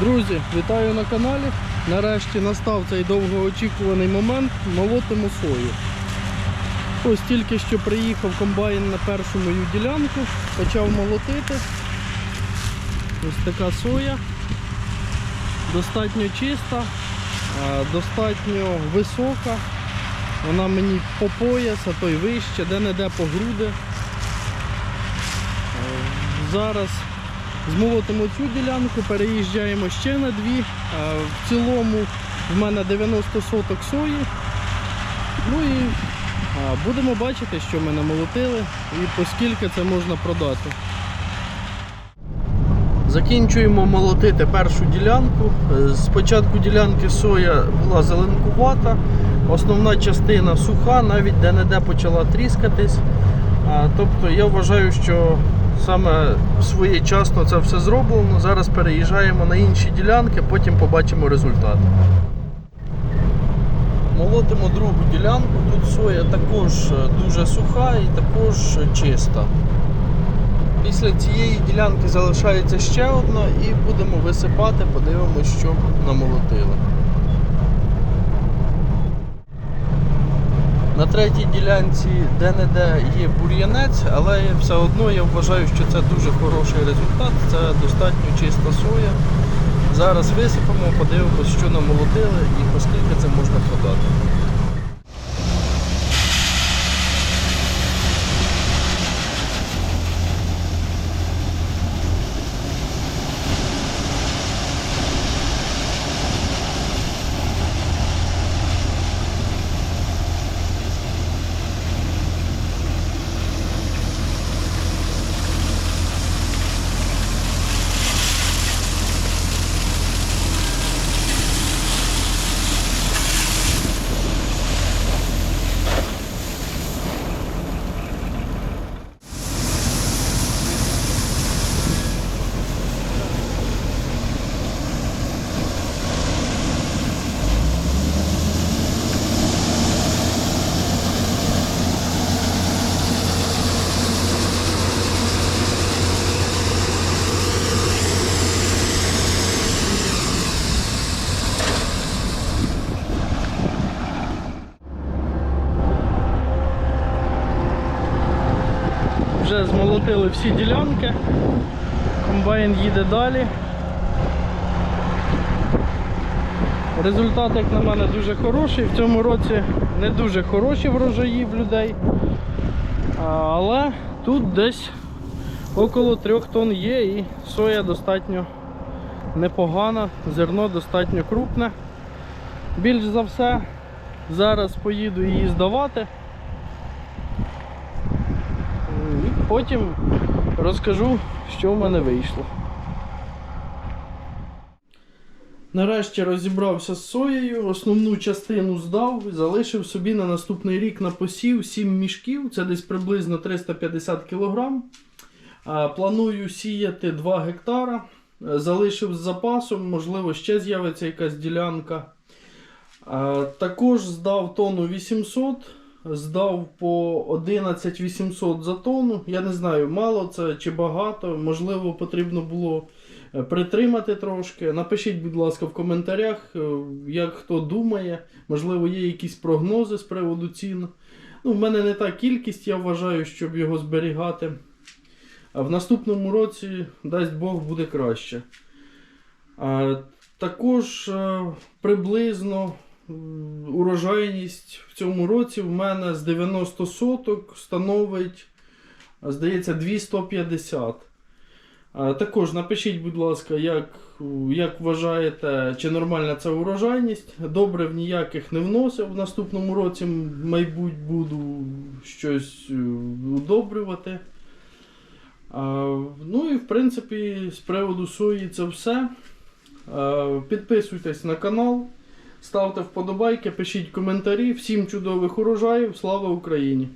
Друзі, вітаю на каналі. Нарешті настав цей довгоочікуваний момент. Молотимо сою. Ось тільки що приїхав комбайн на першу мою ділянку, почав молотити. Ось така соя. Достатньо чиста, достатньо висока. Вона мені по пояс, а то й вище, де-не-де по груди. Е, Зараз змолотимо цю ділянку, переїжджаємо ще на дві. Е, В цілому в мене 90 соток сої. Ну і е, будемо бачити, що ми намолотили і по скільки це можна продати. Закінчуємо молотити першу ділянку. Е, Спочатку ділянки соя була зеленкувата, основна частина суха, навіть де-не-де почала тріскатись. Тобто я вважаю, що саме своєчасно це все зроблено. Зараз переїжджаємо на інші ділянки, потім побачимо результат. Молотимо другу ділянку. Тут соя також е, дуже суха і також чиста. Після цієї ділянки залишається ще одна і будемо висипати, подивимося, що намолотили. На третій ділянці де-не-де є бур'янець, але все одно я вважаю, що це дуже хороший результат, це достатньо чиста соя. Зараз висипемо, подивимося, що намолотили і оскільки це можна продати. Вже змолотили всі ділянки. Комбайн їде далі. Результат, як на мене, дуже хороший. В цьому році не дуже хороші врожаї в людей. Але тут десь около 3 тонн є і соя достатньо непогана, зерно достатньо крупне. Більш за все, зараз поїду її здавати. І потім розкажу, що в мене вийшло. Нарешті розібрався з соєю, основну частину здав, залишив собі на наступний рік на посів 7 мішків, це десь приблизно 350 кг. Планую сіяти 2 гектара. Залишив з запасом, можливо, ще з'явиться якась ділянка. Також здав тонну 800, здав по 11 800 за тонну. Я не знаю, мало це чи багато. Можливо, потрібно було е, притримати трошки. Напишіть, будь ласка, в коментарях, е, як хто думає. Можливо, є якісь прогнози з приводу цін. Ну, в мене не та кількість, я вважаю, щоб його зберігати. А в наступному році, дасть Бог, буде краще. А, також е, приблизно урожайність в цьому році в мене з 90 соток становить, здається, 250. Також напишіть, будь ласка, як, як вважаєте, чи нормальна це урожайність. Добрив ніяких не вносив. В наступному році, мабуть, буду щось е, удобрювати. Ну і в принципі з приводу сої це все. Підписуйтесь на канал, ставте вподобайки, пишіть коментарі. Всім чудових урожаїв. Слава Україні!